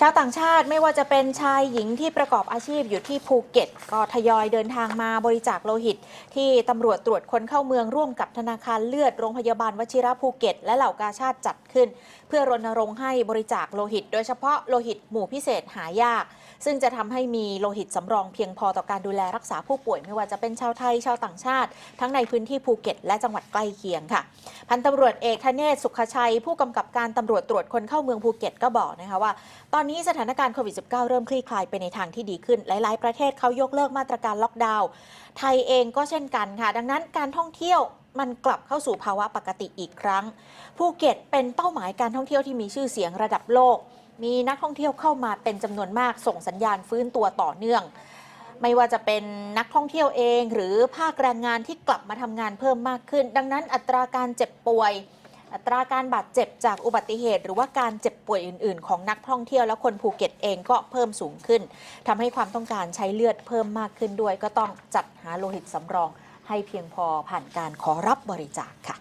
ชาวต่างชาติไม่ว่าจะเป็นชายหญิงที่ประกอบอาชีพอยู่ที่ภูเก็ต ก็ทยอยเดินทางมาบริจาคโลหิต ที่ตำรวจตรวจคนเข้าเมืองร่วมกับธนาคารเลือดโรงพยาบาลวชิระภูเก็ต และเหล่ากาชาติจัดขึ้น เพื่อรณรงค์ให้บริจาคโลหิต โดยเฉพาะโลหิตหมู่พิเศษหายาก ซึ่งจะทำให้มีโลหิตสำรองเพียงพอต่อการดูแลรักษาผู้ป่วย ไม่ว่าจะเป็นชาวไทยชาวต่างชาติ ทั้งในพื้นที่ภูเก็ต และจังหวัดใกล้เคียงค่ะพันตำรวจเอกธเนศสุขชัย ผู้กำกับการตำรวจตรวจคนเข้าเมืองภูเก็ตก็บอกนะคะว่าตอนนี้สถานการณ์โควิด -19 เริ่มคลี่คลายไปในทางที่ดีขึ้น หลาย ๆ ประเทศเขายกเลิกมาตรการล็อกดาวน์ ไทยเองก็เช่นกันค่ะ ดังนั้นการท่องเที่ยวมันกลับเข้าสู่ภาวะปกติอีกครั้ง ภูเก็ตเป็นเป้าหมายการท่องเที่ยวที่มีชื่อเสียงระดับโลก มีนักท่องเที่ยวเข้ามาเป็นจำนวนมาก ส่งสัญญาณฟื้นตัวต่อเนื่อง ไม่ว่าจะเป็นนักท่องเที่ยวเอง หรือภาคแรงงานที่กลับมาทำงานเพิ่มมากขึ้น ดังนั้นอัตราการเจ็บป่วย อัตราการบาดเจ็บจากอุบัติเหตุ หรือว่าการเจ็บป่วยอื่น ๆ ของนักท่องเที่ยวและคนภูเก็ตเองก็เพิ่มสูงขึ้นทำให้ความต้องการใช้เลือดเพิ่มมากขึ้นด้วย ก็ต้องจัดหาโลหิตสำรอง ให้เพียงพอผ่านการขอรับบริจาคค่ะ